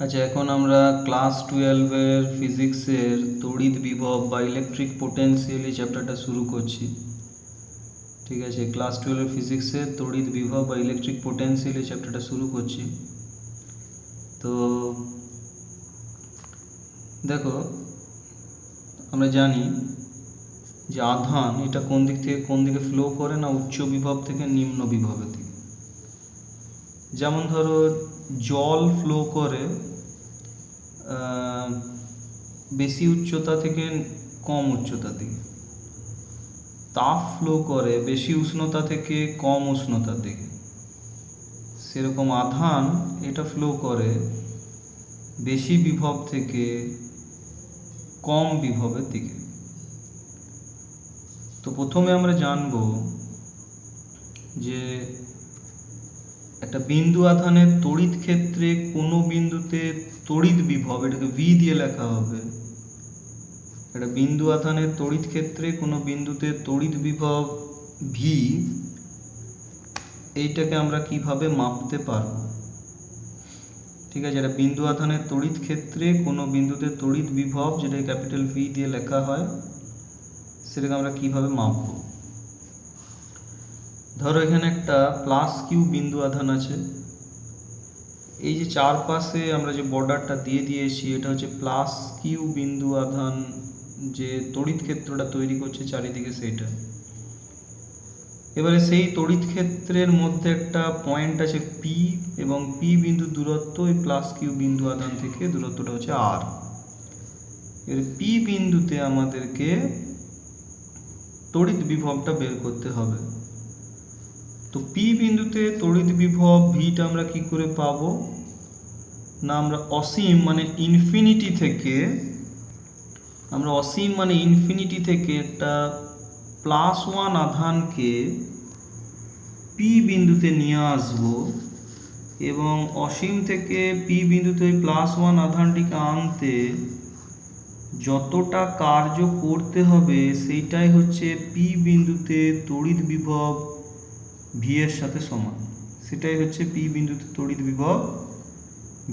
আচ্ছা এখন আমরা ক্লাস টুয়েলভের ফিজিক্সের তড়িৎ বিভব বা ইলেকট্রিক পোটেন্সিয়াল এই চ্যাপ্টারটা শুরু করছি। ঠিক আছে ক্লাস টুয়েলভের ফিজিক্সের তড়িৎ বিভব বা ইলেকট্রিক পোটেন্সিয়াল এই চ্যাপ্টারটা শুরু করছি। তো, দেখো, আমরা জানি যে আধান এটা কোন দিক থেকে, কোন দিকে ফ্লো করে না উচ্চ বিভব থেকে নিম্ন বিভবের দিকে। যেমন ধরো জল ফ্লো করে বেশি উচ্চতা থেকে কম উচ্চতার দিকে। তাপ ফ্লো করে বেশি উষ্ণতা থেকে কম উষ্ণতার দিকে। সেরকম আধান এটা ফ্লো করে বেশি বিভব থেকে কম বিভবের দিকে। তো প্রথমে আমরা জানব যে একটা বিন্দু আধানের তড়িৎ ক্ষেত্রে কোনো বিন্দুতে তড়িৎ বিভব, এটাকে ভি দিয়ে লেখা হবে। একটা বিন্দু আধানের তড়িৎ ক্ষেত্রে কোনো বিন্দুতে তড়িৎ বিভব ভি এইটাকে আমরা কীভাবে মাপতে পারব? ঠিক আছে এটা বিন্দু আধানের তড়িৎ ক্ষেত্রে কোনো বিন্দুতে তড়িৎ বিভব যেটা ক্যাপিটাল ভি দিয়ে লেখা হয়, সেটাকে আমরা কীভাবে মাপবো? ধরো এখানে একটা প্লাস কিউ বিন্দু আধান আছে। এই যে চারপাশে আমরা যে বর্ডারটা দিয়ে দিয়েছি, এটা হচ্ছে প্লাস কিউ বিন্দু আধান যে তড়িৎ ক্ষেত্রটা তৈরি করছে চারিদিকে সেইটা। এবারে সেই তড়িৎ ক্ষেত্রের মধ্যে একটা পয়েন্ট আছে পি এবং পি বিন্দু দূরত্ব, এই প্লাস কিউ বিন্দু আধান থেকে দূরত্বটা হচ্ছে আর এর পি বিন্দুতে আমাদেরকে তড়িৎ বিভবটা বের করতে হবে। তো পি বিন্দুতে তড়িৎ বিভব ভিটা আমরা কি করে পাবো? না, আমরা অসীম মানে ইনফিনিটি থেকে, আমরা অসীম মানে ইনফিনিটি থেকে একটা প্লাস ওয়ান আধানকে পি বিন্দুতে নিয়ে আসব এবং অসীম থেকে পি বিন্দুতে প্লাস ওয়ান আধানটিকে আনতে যতটা কার্য করতে হবে, সেইটাই হচ্ছে পি বিন্দুতে তড়িৎ বিভব ভি এর সাথে সমান। সেটাই হচ্ছে পি বিন্দুতে তড়িৎ বিভব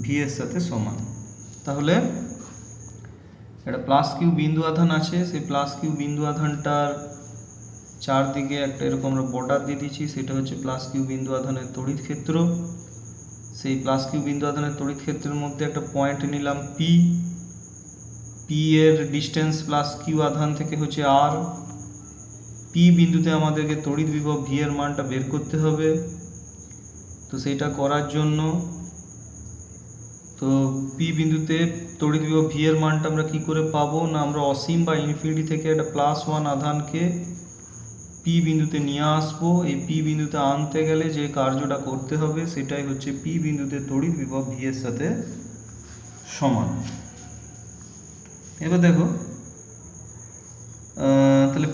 ভি এর সাথে সমান। তাহলে একটা প্লাস কিউ বিন্দু আধান আছে, সেই প্লাস কিউ বিন্দু আধানটার চারদিকে একটা এরকম আমরা বর্ডার দিয়ে দিচ্ছি, সেটা হচ্ছে প্লাস কিউ বিন্দু আধানের তড়িৎ ক্ষেত্র। সেই প্লাস কিউ বিন্দু আধানের তড়িৎ ক্ষেত্রের মধ্যে একটা পয়েন্ট নিলাম পি পি এর ডিস্টেন্স প্লাস কিউ আধান থেকে হচ্ছে আর পি বিন্দুতে আমাদেরকে তড়িৎ বিভব ভি এর মানটা বের করতে হবে। তো সেটা করার জন্য তো পি বিন্দুতে তড়িৎ বিভব ভি এর মানটা আমরা কি করে পাবো? না, আমরা অসীম বা ইনফিনিটি থেকে একটা প্লাস ওয়ান আধানকে পি বিন্দুতে নিয়ে আসব। এই পি বিন্দুতে আনতে গেলে যে কার্যটা করতে হবে, সেটাই হচ্ছে পি বিন্দুতে তড়িৎ বিভব ভি এর সাথে সমান। এবার দেখো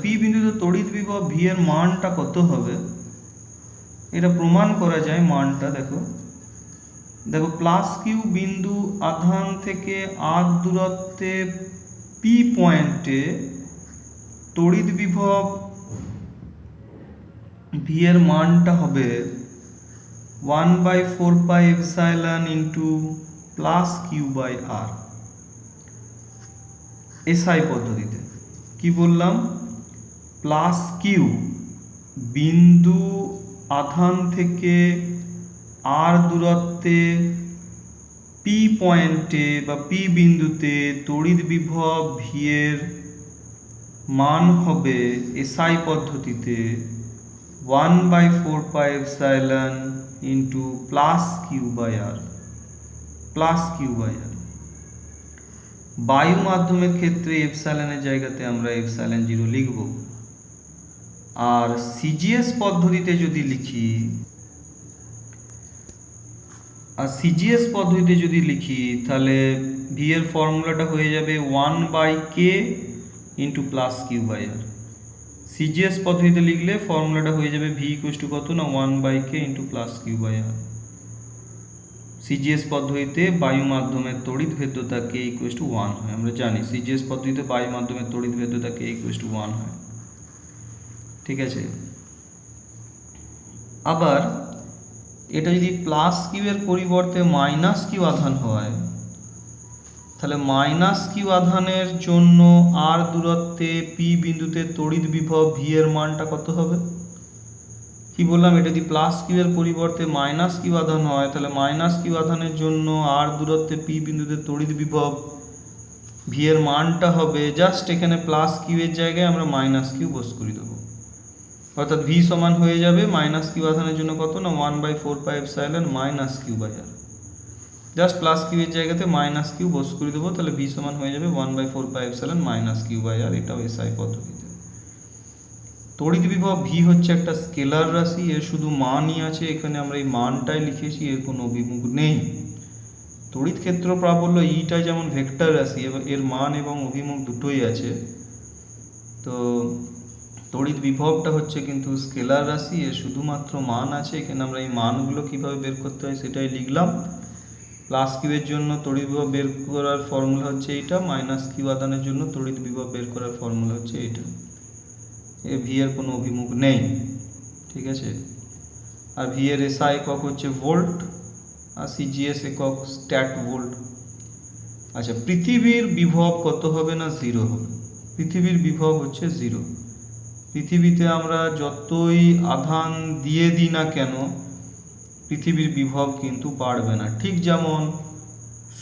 পি বিন্দুতে তড়িৎ বিভব ভি এর মানটা কত হবে? এটা প্রমাণ করা যায় মানটা, দেখো। দেখো প্লাস কিউ বিন্দু আধান থেকে আর দূরত্বে পি পয়েন্টে তড়িৎ বিভব ভি এর মানটা হবে one by four pi epsilon into plus Q by R SI পদ্ধতিতে। কি বললাম? প্লাস কিউ বিন্দু আধান থেকে আর দূরত্বে পি পয়েন্টে বা পি বিন্দুতে তড়িৎ বিভব ভি এর মান হবে এসআই পদ্ধতিতে one by four pi epsilon into plus Q by R plus Q by R বায়ু মাধ্যমের ক্ষেত্রে এপসাইলনের জায়গাতে আমরা এপসাইলন জিরো লিখব। আর সিজিএস পদ্ধতিতে যদি লিখি, আর সিজিএস পদ্ধতিতে যদি লিখি, তাহলে ভি এর ফর্মুলাটা হয়ে যাবে one by K into plus Q by R CGS পদ্ধতিতে লিখলে ফর্মুলাটা হয়ে যাবে ভি ইকুয়াস টু কত না one by K into plus Q by R CGS পদ্ধতিতে বায়ু মাধ্যমের তড়িৎ ভেদ্যতা কে ইকুয়াস টু ওয়ান হয়, আমরা জানি সিজিএস পদ্ধতিতে বায়ু মাধ্যমের তড়িৎ ভেদ্যতা কে ইকুয়াস টু ওয়ান হয়। ঠিক আছে? আবার এটা যদি প্লাস কিউ এর পরিবর্তে মাইনাস কিউ আধান হয়, তাহলে মাইনাস কিউ আধানের জন্য আর দূরত্বে পি বিন্দুতে তড়িৎ বিভব ভি এর মানটা কত হবে? কি বললাম? এটা যদি প্লাস কিউ এর পরিবর্তে মাইনাস কিউ আধান হয়, তাহলে মাইনাস কিউ আধানের জন্য আর দূরত্বে পি বিন্দুতে তড়িৎ বিভব ভি এর মানটা হবে জাস্ট এখানে প্লাস কিউ এর জায়গায় আমরা মাইনাস কিউ বস করে দেবো। অর্থাৎ ভি সমান হয়ে যাবে মাইনাস কিউ আধানের জন্য কত না? One by four pi epsilon minus Q by R just plus Q এর জায়গাতে মাইনাস কিউ বস করে দেবো, তাহলে ভি সমান হয়ে যাবে one by four pi epsilon minus Q by R এটাও এসআই পদ্ধতিতে। তড়িৎ বিভব ভি হচ্ছে একটা স্কেলার রাশি, এর শুধু মানই আছে, এখানে আমরা এই মানটাই লিখেছি, এর কোনো অভিমুখ নেই। তড়িৎ ক্ষেত্র প্রাবল্য ইটা যেমন ভেক্টর রাশি এর মান এবং অভিমুখ দুটোই আছে। তো তড়িৎ বিভবটা হচ্ছে কিন্তু স্কেলার রাশি, এর শুধুমাত্র মান আছে, এখানে আমরা এই মানগুলো কীভাবে বের করতে হয় সেটাই লিখলাম। প্লাস কিউ এর জন্য তড়িৎ বিভব বের করার ফর্মুলা হচ্ছে এইটা, মাইনাস কিউ আদানের জন্য তড়িৎ বিভব বের করার ফর্মুলা হচ্ছে এইটা। এ ভি এর কোনো অভিমুখ নেই, ঠিক আছে? আর ভি এর এসআই একক হচ্ছে ভোল্ট, আর সিজিএস একক স্ট্যাট ভোল্ট। আচ্ছা পৃথিবীর বিভব কত হবে না জিরো হবে? পৃথিবীর বিভব হচ্ছে জিরো। পৃথিবীতে আমরা যতই আধান দিয়ে দিই না কেন, পৃথিবীর বিভব কিন্তু বাড়বে না। ঠিক যেমন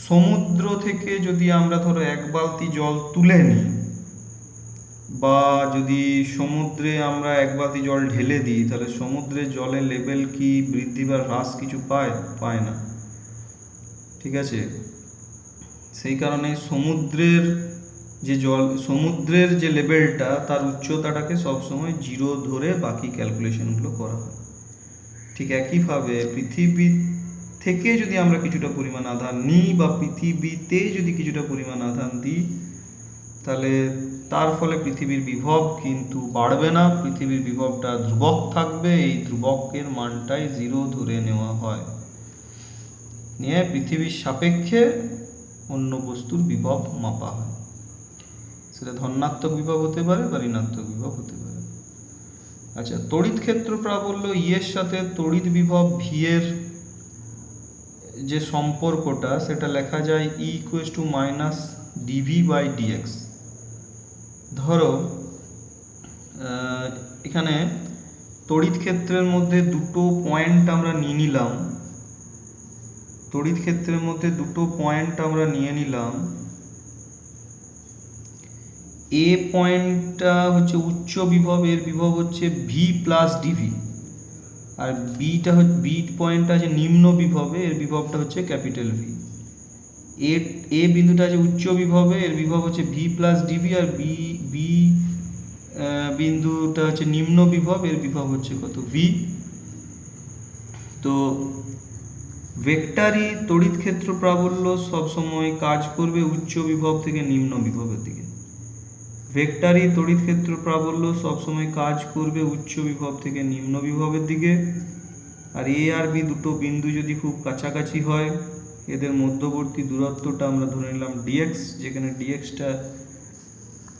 সমুদ্র থেকে যদি আমরা ধরো এক বালতি জল তুলে নিই বা যদি সমুদ্রে আমরা এক বালতি জল ঢেলে দিই, তাহলে সমুদ্রের জলের লেভেল কি বৃদ্ধি বা হ্রাস কিছু পায়? পায় না। ঠিক আছে? সেই কারণে সমুদ্রের যে জল, সমুদ্রের যে লেভেলটা তার উচ্চতাটাকে সবসময় জিরো ধরে বাকি ক্যালকুলেশনগুলো করা হয়। ঠিক একইভাবে পৃথিবী থেকে যদি আমরা কিছুটা পরিমাণ আধান নিই বা পৃথিবীতে যদি কিছুটা পরিমাণ আধান দিই, তাহলে তার ফলে পৃথিবীর বিভব কিন্তু বাড়বে না, পৃথিবীর বিভবটা ধ্রুবক থাকবে, এই ধ্রুবকের মানটাই জিরো ধরে নেওয়া হয়। নিয়ে পৃথিবীর সাপেক্ষে অন্য বস্তুর বিভব মাপা হয়। সেটা ধনাত্মক বিভব হতে পারে বা ঋণাত্মক বিভব হতে পারে। আচ্ছা তড়িৎ ক্ষেত্র প্রাবল্য ই এর সাথে তড়িৎ বিভব ভি এর যে সম্পর্কটা, সেটা লেখা যায় E equals to minus D V by D X ধরো এখানে তড়িৎ ক্ষেত্রের মধ্যে দুটো পয়েন্ট আমরা নিয়ে নিলাম। তড়িৎ ক্ষেত্রের মধ্যে দুটো পয়েন্ট আমরা নিয়ে নিলাম। এ পয়েন্টটা হচ্ছে উচ্চ বিভব এর বিভব হচ্ছে ভি প্লাস ডিভি আর বিটা হচ্ছে বি পয়েন্টটা আছে নিম্ন বিভবে, এর বিভবটা হচ্ছে ক্যাপিটাল ভি এ এ বিন্দুটা আছে উচ্চ বিভবে, এর বিভব হচ্ছে ভি প্লাস ডিভি আর বি বি বিন্দুটা হচ্ছে নিম্ন বিভব, এর বিভব হচ্ছে কত ভি তো ভেক্টারি তড়িৎ ক্ষেত্র প্রাবল্য সবসময় কাজ করবে উচ্চ বিভব থেকে নিম্ন বিভবের দিকে। ভেক্টারি তড়িৎ ক্ষেত্র প্রাবল্য সবসময় কাজ করবে উচ্চ বিভব থেকে নিম্ন বিভবের দিকে। আর এ আর বি দুটো বিন্দু যদি খুব কাছাকাছি হয়, এদের মধ্যবর্তী দূরত্বটা আমরা ধরে নিলাম ডিএক্স যেখানে ডিএক্সটা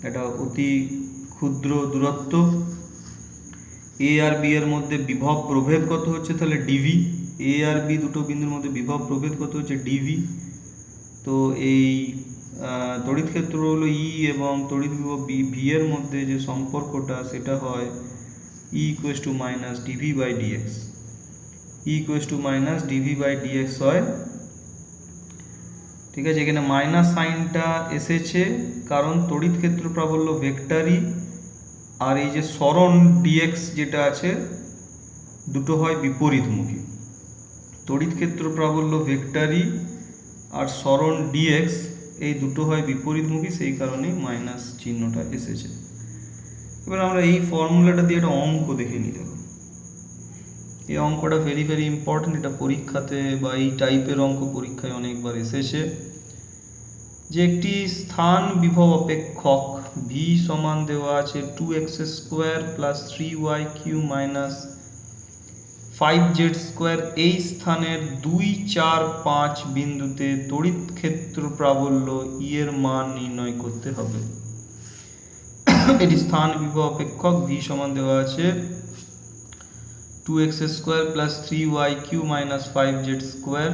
একটা অতি ক্ষুদ্র দূরত্ব। এ আর বি এর মধ্যে বিভব প্রভেদ কত হচ্ছে? তাহলে ডিভি এ আর বি দুটো বিন্দুর মধ্যে বিভব প্রভেদ কত হচ্ছে? ডিভি তো এই তড়িৎ ক্ষেত্র হলো ই এবং তড়িৎ বিভব বি ভি এর মধ্যে যে সম্পর্কটা সেটা হয় E equals to minus D V by D X E equals to minus D V by D X হয়, ঠিক আছে, এখানে মাইনাস সাইনটা এসেছে কারণ তড়িৎ ক্ষেত্র প্রাবল্য ভেক্টরি আর এই যে সরণ ডিএক্স যেটা আছে, দুটো হয় বিপরীতমুখী। তড়িৎ ক্ষেত্র প্রাবল্য ভেক্টরি আর সরণ ডিএক্স এই দুটো হয় বিপরীতমুখী সেই কারণেই মাইনাস চিহ্নটা এসেছে। এবার আমরা এই ফর্মুলাটা দিয়ে একটা অঙ্ক দেখে নিই, দেখো। এই অঙ্কটা ভেরি ভেরি ইম্পর্টেন্ট এটা পরীক্ষাতে বা এই টাইপের অঙ্ক পরীক্ষায় অনেকবার এসেছে। যে একটি স্থান বিভব অপেক্ষক ভি সমান দেওয়া আছে two X square plus three Y cube minus five Z square এই স্থানের দুই চার পাঁচ বিন্দুতে তড়িৎ ক্ষেত্র প্রাবল্য ই এর মান নির্ণয় করতে হবে। এটি স্থান বিভব অপেক্ষক ভি সমান দেওয়া আছে। Two X square plus three Y cube minus five Z square.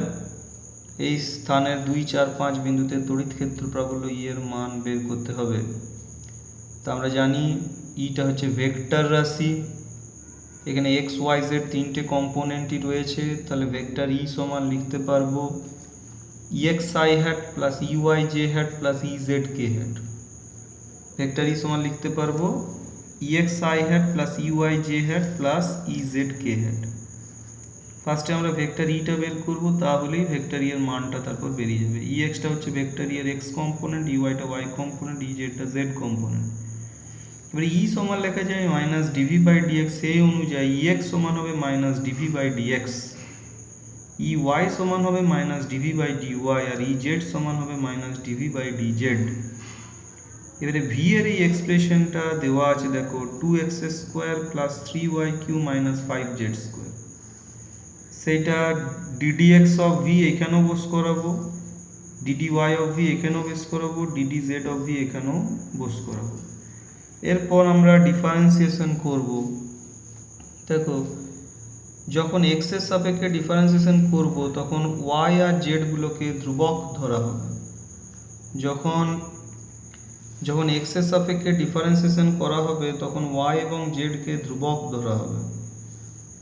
এই স্থানের দুই চার পাঁচ বিন্দুতে তড়িৎ ক্ষেত্র প্রাবল্য ই এর মান বের করতে হবে। তা আমরা জানি ইটা হচ্ছে ভেক্টর রাশি। এখানে এক্স ওয়াই জেড তিনটে কম্পোনেন্টই রয়েছে, তাহলে ভেক্টর ই সমান লিখতে পারব E X I hat plus E Y J hat plus E Z K hat vector E সমান লিখতে পারব E X I hat plus E Y J hat plus E Z K hat ফার্স্টে আমরা vector ইটা বের করব, তাহলেই vector E এর মানটা তারপর বেরিয়ে যাবে। ই এক্সটা হচ্ছে ভেক্টর ই এর এক্স কম্পোনেন্ট ইউআইটা ওয়াই কম্পোনেন্ট ই জেডটা জেড কম্পোনেন্ট এবারে ই সমান লেখা যায় মাইনাস ডিভি বাই ডিএক্স সেই অনুযায়ী ই এক্স সমান হবে minus D V by D X E Y সমান হবে minus D V by D Y R E Z সমান হবে minus D V by D Z এবারে ভি এর এই এক্সপ্রেশনটা দেওয়া আছে দেখো two X square plus three Y cube minus five Z square সেইটা D D X of V এখানেও বস করাবো D D Y of V এখানেও বেস করাবো D D Z of V এখানেও বস করাবো। এরপর আমরা ডিফারেন্সিয়েশন করব। দেখো, যখন এক্সের সাপেক্ষে ডিফারেন্সিয়েশন করব, তখন ওয়াই আর জেডগুলোকে ধ্রুবক ধরা হবে। যখন যখন এক্সের সাপেক্ষে ডিফারেন্সিয়েশন করা হবে, তখন ওয়াই এবং জেডকে ধ্রুবক ধরা হবে।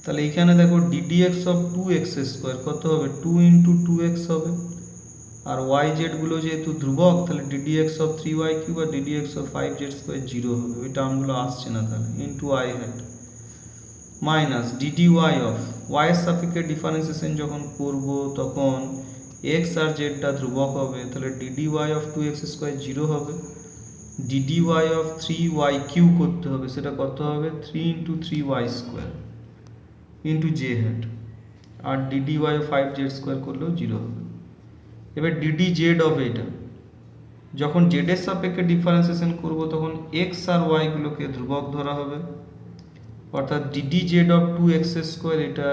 তাহলে এখানে দেখো D D X of two X square কত হবে? টু ইন্টু টু এক্স হবে। আর ওয়াই জেডগুলো যেহেতু ধ্রুবক, তাহলে D D X of three Y cube R D D X of five Z square zero হবে। ওই টার্মগুলো আসছে না তাহলে into I hat minus D D Y of ওয়াইয়ের সাপেক্ষে ডিফারেন্সিয়েশন যখন করব, তখন এক্স আর জেডটা ধ্রুবক হবে, তাহলে D D Y of two X square zero হবে। D D Y of three Y cube করতে হবে, সেটা কত হবে? Three into three Y square into J hat আর D D Y five Z square করলেও জিরো হবে। এবার ডিডি জেড হবে এটা। যখন জেডের সাপেক্ষে ডিফারেন্সিয়েশন করব, তখন এক্স আর ওয়াইগুলোকে ধ্রুবক ধরা হবে। অর্থাৎ D D Z of two X square এটা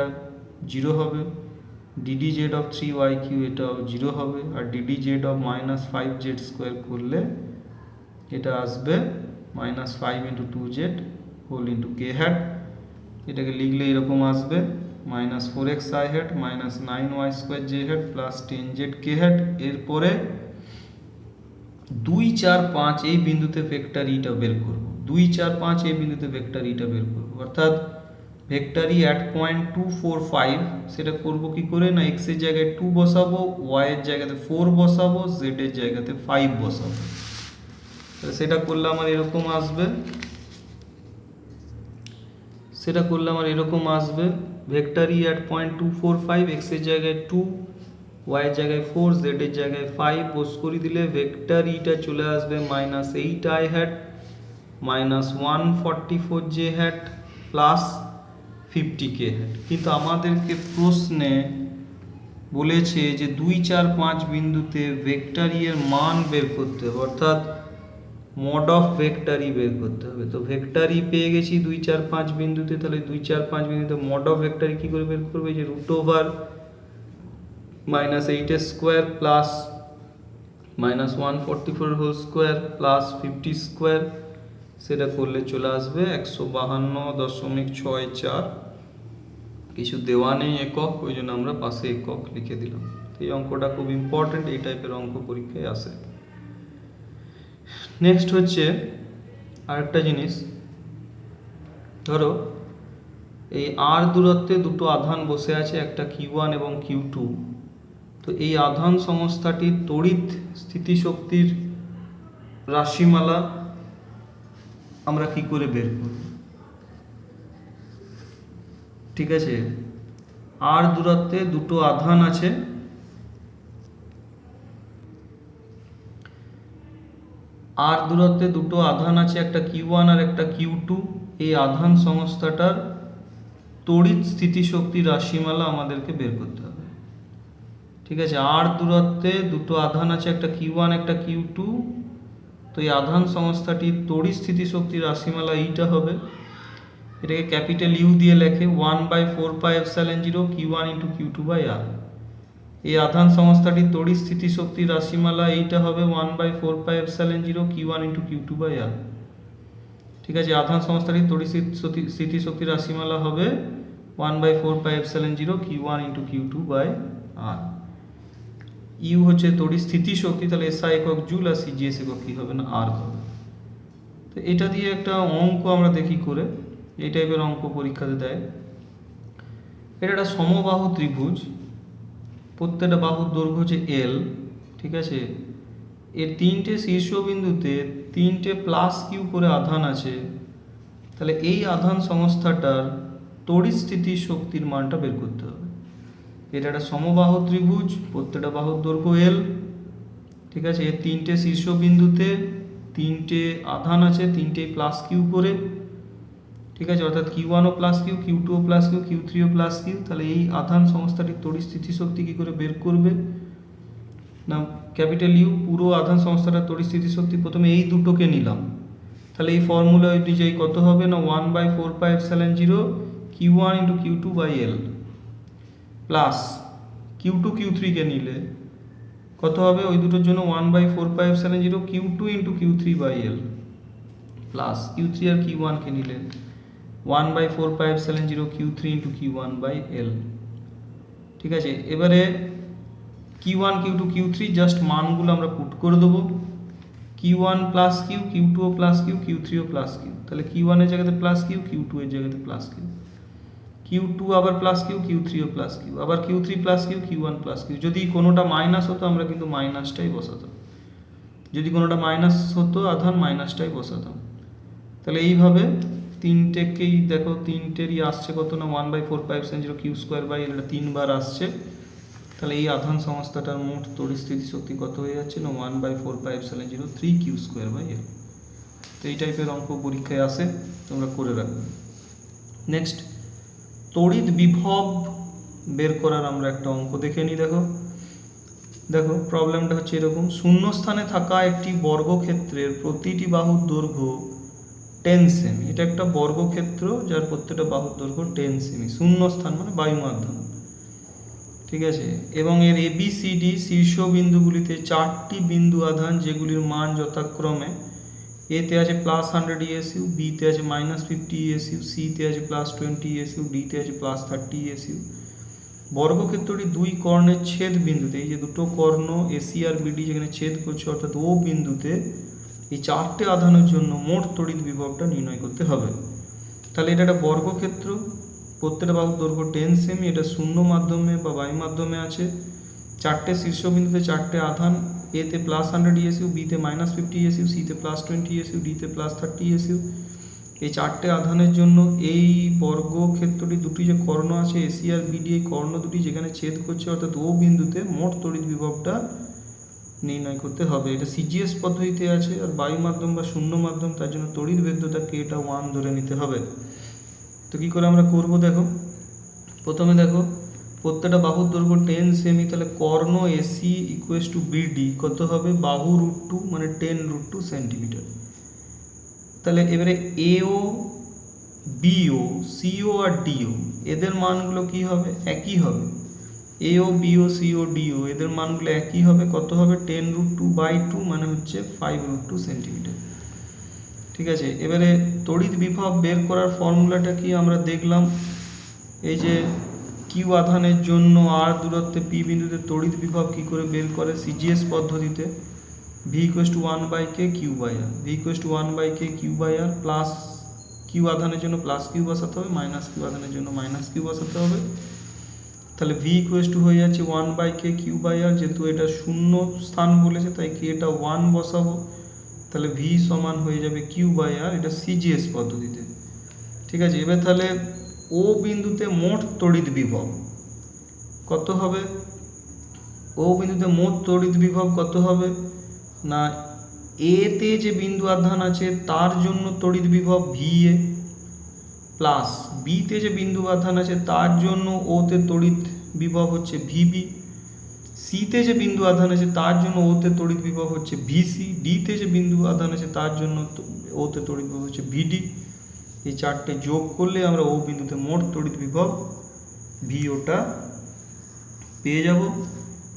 জিরো হবে। D D Z of three Y cube এটাও জিরো হবে। আর D D Z of minus five Z square করলে এটা আসবে minus five into two Z whole into K hat এটাকে লিখলে এরকম আসবে। Minus four X I hat minus nine Y square J hat plus ten Z K hat এরপরে দুই চার পাঁচ এই বিন্দুতে ভেক্টর ইটা বের করব। দুই চার পাঁচ এই বিন্দুতে ভেক্টর ইটা বের করব। অর্থাৎ vector at point two four five সেটা করব কি করে? না এক্সের জায়গায় টু বসাবো ওয়াই এর জায়গাতে ফোর বসাবো জেড এর জায়গাতে ফাইভ বসাবো। তাহলে সেটা করলে আমার এরকম আসবে। সেটা করলে আমার এরকম আসবে। Vector E at point two four five এক্সের জায়গায় টু ওয়াই এর জায়গায় ফোর জেড এর জায়গায় ফাইভ পোস্ট করে দিলে ভেক্টর ইটা চলে আসবে minus eight I hat minus one forty four J hat plus fifty K hat কিন্তু আমাদেরকে প্রশ্নে বলেছে যে দুই চার পাঁচ বিন্দুতে ভেক্টর ই এর মান বের করতে হবে। অর্থাৎ মড অফ ভেক্টরই বের করতে হবে। তো ভেক্টরই পেয়ে গেছি দুই চার পাঁচ বিন্দুতে, তাহলে দুই চার পাঁচ বিন্দুতে মড অফ ভেক্টরই কী করে বের করবে? যে root over minus eight square plus minus one forty four whole square plus fifty square সেটা করলে চলে আসবে একশো বাহান্ন দশমিক ছয় চার। কিছু দেওয়া নেই একক, ওই জন্য আমরা পাশে একক লিখে দিলাম। এই অঙ্কটা খুব ইম্পর্টেন্ট এই টাইপের অঙ্ক পরীক্ষায় আসে। নেক্সট হচ্ছে আরেকটা জিনিস। ধরো, এই আর দূরত্বে দুটো আধান বসে আছে, একটা কিউ ওয়ান এবং কিউ টু তো এই আধান সংস্থাটির তড়িৎ স্থিতিশক্তির রাশিমালা আমরা কি করে বের করব? ঠিক আছে? আর দূরত্বে দুটো আধান আছে আর দূরত্বে দুটো আধান আছে, একটা কিউ ওয়ান আর একটা কিউ টু এই আধান সংস্থাটার তড়িৎ স্থিতিশক্তি রাশিমালা আমাদেরকে বের করতে হবে। ঠিক আছে, আর দূরত্বে দুটো আধান আছে, একটা কিউ ওয়ান একটা কিউ টু তো এই আধান সংস্থাটির তড়িৎ স্থিতিশক্তি রাশিমালা এইটা হবে। এটাকে ক্যাপিটাল ইউ দিয়ে লেখে one by four pi epsilon zero Q one into Q two by R এই আধান সংস্থাটির তড়িৎ স্থিতিশক্তি রাশিমালা এইটা হবে one by four pi epsilon zero Q one into Q two by R ঠিক আছে, আধান সংস্থাটির তড়িৎ স্থিতি- স্থিতিশক্তি রাশিমালা হবে one by four pi epsilon zero Q one into Q two by R U হচ্ছে তড়িৎ স্থিতি শক্তি তাহলে এসআই একক জুল আর সিজিএস একক কী হবে না? আর হবে। তো এটা দিয়ে একটা অঙ্ক আমরা দেখি করে, এই টাইপের অঙ্ক পরীক্ষাতে দেয়। এটা একটা সমবাহু ত্রিভুজ প্রত্যেকটা বাহুর দৈর্ঘ্য হচ্ছে এল ঠিক আছে? এর তিনটে শীর্ষবিন্দুতে তিনটে প্লাস কিউ করে আধান আছে, তাহলে এই আধান সংস্থাটার তড়িৎ স্থিতি শক্তির মানটা বের করতে হবে। এটা একটা সমবাহু ত্রিভুজ, প্রত্যেকটা বাহুর দৈর্ঘ্য এল ঠিক আছে? এর তিনটে শীর্ষবিন্দুতে তিনটে আধান আছে, তিনটে প্লাস কিউ করে ঠিক আছে? অর্থাৎ কিউ ওয়ানও প্লাস কিউ কিউ টুও প্লাস কিউ কিউ থ্রিও প্লাস কিউ তাহলে এই আধান সংস্থাটির তড়িৎ স্থিতিশক্তি কী করে বের করবে? না, ক্যাপিটাল ইউ পুরো আধান সংস্থাটার তড়িৎ স্থিতিশক্তি প্রথমে এই দুটোকে নিলাম। তাহলে এই ফর্মুলা অনুযায়ী কত হবে? না one by four pi epsilon zero Q one into Q two by L plus Q two Q থ্রিকে নিলে কত হবে? ওই দুটোর জন্য one by four pi epsilon zero Q two into Q three by L plus Q three R Q ওয়ানকে নিলে। One by four pi epsilon zero Q three into Q one by L ঠিক আছে? এবারে Q one Q two Q three just মানগুলো আমরা put করে দেবো। Q one plus Q Q টুও plus Q Q থ্রিও প্লাস কিউ তাহলে Q ওয়ানের জায়গাতে প্লাস কিউ কিউ টু এর জায়গাতে প্লাস কিউ কিউ টু আবার প্লাস কিউ কিউ থ্রিও প্লাস কিউ আবার Q three plus Q Q one plus Q যদি কোনোটা মাইনাস হতো, আমরা কিন্তু মাইনাসটাই বসাতাম। যদি কোনোটা মাইনাস হতো, আধান মাইনাসটাই বসাতাম। তাহলে এইভাবে তিনটেকেই দেখো তিনটেরই আসছে কত না? One by four five seven zero Q square by এটা তিনবার আসছে। তাহলে এই আধান সংস্থাটার মোট তড়িৎ স্থিতিশক্তি কত হয়ে যাচ্ছে না? One by four five seven zero three Q square by L তো এই টাইপের অঙ্ক পরীক্ষায় আসে, তোমরা করে রাখবে। নেক্সট তড়িৎ বিভব বের করার আমরা একটা অঙ্ক দেখে নিই দেখো। দেখো প্রবলেমটা হচ্ছে এরকম। শূন্যস্থানে থাকা একটি বর্গক্ষেত্রের প্রতিটি বাহুর দৈর্ঘ্য টেন সেমি এটা একটা বর্গক্ষেত্র যার প্রত্যেকটা বাহুর দৈর্ঘ্য টেন সেমি শূন্য স্থান মানে বায়ু মাধ্যম ঠিক আছে? এবং এর এবিসিডি শীর্ষ বিন্দুগুলিতে চারটি বিন্দু আধান যেগুলির মান যথাক্রমে এতে আছে প্লাস হান্ড্রেড ইএসইউ বিতে আছে মাইনাস ফিফটি ইএসইউ সিতে আছে প্লাস টোয়েন্টি ইএসইউ ডিতে আছে প্লাস থার্টি ইএসইউ বর্গক্ষেত্রটি দুই কর্ণের ছেদ বিন্দুতে, এই যে দুটো কর্ণ এসি আর বিডি যেখানে ছেদ করছে, অর্থাৎ ও বিন্দুতে এই চারটে আধানের জন্য মোট তড়িৎ বিভবটা নির্ণয় করতে হবে। তাহলে এটা একটা বর্গক্ষেত্র, প্রত্যেকটা বাহুর দৈর্ঘ্য টেন সেমি এটা শূন্য মাধ্যমে বা বায়ু মাধ্যমে আছে। চারটে শীর্ষবিন্দুতে চারটে আধান এতে প্লাস হান্ড্রেড ইএসইউ বিতে মাইনাস ফিফটি ইএসইউ সিতে প্লাস টোয়েন্টি ইএসইউ ডিতে প্লাস থার্টি ইএসইউ এই চারটে আধানের জন্য এই বর্গক্ষেত্রটি দুটি যে কর্ণ আছে এসি আর বিডি এই কর্ণ দুটি যেখানে ছেদ করছে, অর্থাৎ ও বিন্দুতে মোট তড়িৎ বিভবটা নির্ণয় করতে হবে। এটা সিজিএস পদ্ধতিতে আছে আর বায়ু মাধ্যম বা শূন্য মাধ্যম তার জন্য তড়িৎ ভেদ্যতাকে এটা ওয়ান ধরে নিতে হবে। তো কী করে আমরা করব দেখো? প্রথমে দেখো, প্রত্যেকটা বাহুর দৈর্ঘ্য টেন সেমি তাহলে কর্ণ এসি ইকুয়েস টু বিডি কত হবে? বাহু রুট টু মানে টেন রুট টু সেন্টিমিটার তাহলে এবারে এও বিও সিও আর ডিও এদের মানগুলো কি হবে? একই হবে। এও বিও সিও ডিও এদের মানগুলো একই হবে, কত হবে? Ten root two by two মানে হচ্ছে ফাইভ রুট টু সেন্টিমিটার ঠিক আছে? এবারে তড়িৎ বিভব বের করার ফর্মুলাটা কি আমরা দেখলাম? এই যে কিউ আধানের জন্য আর দূরত্বে পি বিন্দুতে তড়িৎ বিভব কি করে বের করে? সিজিএস পদ্ধতিতে। V equals one by K Q by R V equals one by K Q by R plus Q আধানের জন্য প্লাস কিউ বসাতে হবে মাইনাস কিউ আধানের জন্য মাইনাস কিউ বসাতে হবে। তাহলে ভি ইকুয়াস টু হয়ে যাচ্ছে one by K Q by R যেহেতু এটা শূন্য স্থান বলেছে, তাই কি এটা ওয়ান বসাবো। তাহলে ভি সমান হয়ে যাবে কিউ বাই আর এটা সিজিএস পদ্ধতিতে। ঠিক আছে, এবার তাহলে ও বিন্দুতে মোট তড়িৎ বিভব কত হবে? ও বিন্দুতে মোট তড়িৎ বিভব কত হবে? না এতে যে বিন্দু আধান আছে, তার জন্য তড়িৎ বিভব ভি এ প্লাস বিতে যে বিন্দু আধান আছে, তার জন্য ওতে তড়িৎ বিভব হচ্ছে ভিবি। সিতে যে বিন্দু আধান আছে, তার জন্য ওতে তড়িৎ বিভব হচ্ছে ভিসি। ডিতে যে বিন্দু আধান আছে, তার জন্য ওতে তড়িৎ বিভব হচ্ছে ভিডি। এই চারটে যোগ করলে আমরা ও বিন্দুতে মোট তড়িৎ বিভব ভি ওটা পেয়ে যাব।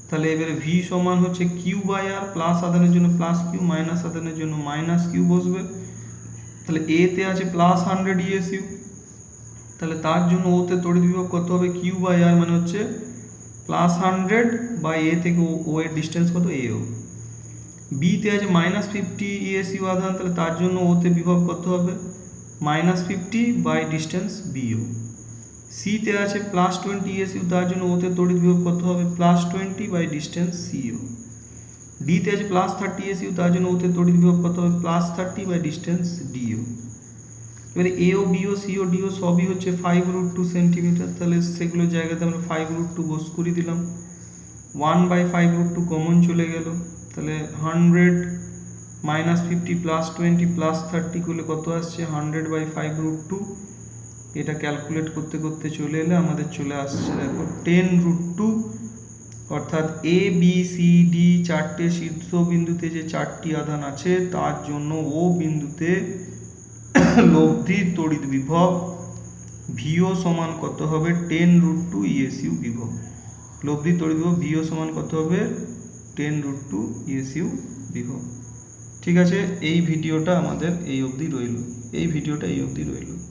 তাহলে এবারে ভি সমান হচ্ছে কিউ বাই আর, প্লাস আধানের জন্য প্লাস কিউ, মাইনাস আধানের জন্য মাইনাস কিউ বসবে। তাহলে এতে আছে প্লাস হান্ড্রেড ইএসইউ। তাহলে তার জন্য ওতে তড়িৎ বিভব কত হবে কিউ বাই আর মানে হচ্ছে প্লাস হান্ড্রেড বাই এ থেকে ও এর ডিস্টেন্স কত এ এও বিতে আছে মাইনাস ফিফটি ইএসইউ আধান তাহলে তার জন্য ওতে বিভব কত হবে? Minus fifty by distance bio সিতে আছে প্লাস টোয়েন্টি ইএসইউ তার জন্য ওতে তড়িৎ বিভব কত হবে? Plus twenty by distance CO ডিতে আছে প্লাস থার্টি ইএসইউ তার জন্য ওতে তড়িৎ বিভব কত হবে? Plus thirty by distance deo এবারে এও বিও সিও ডিও সবই হচ্ছে ফাইভ রুট টু সেন্টিমিটার তাহলে সেগুলোর জায়গাতে আমরা ফাইভ রুট টু বস করে দিলাম। One by five root two common চলে গেল। তাহলে hundred minus fifty plus twenty plus thirty করলে কত আসছে? Hundred by five root two এটা ক্যালকুলেট করতে করতে চলে এলে আমাদের চলে আসছে দেখো টেন রুট টু অর্থাৎ এ বি সি ডি চারটে শীর্ষ বিন্দুতে যে চারটি আধান আছে, তার জন্য ও বিন্দুতে লব্ধি তড়িৎ বিভব, ভিও সমান কত হবে? টেন রুট টু ইএসইউ বিভব। লব্ধি তড়িৎ বিভব, ভিও সমান কত হবে? টেন রুট টু ইএসইউ বিভব। ঠিক আছে, এই ভিডিওটা আমাদের এই অবধি রইল। এই ভিডিওটা এই অবধি রইল।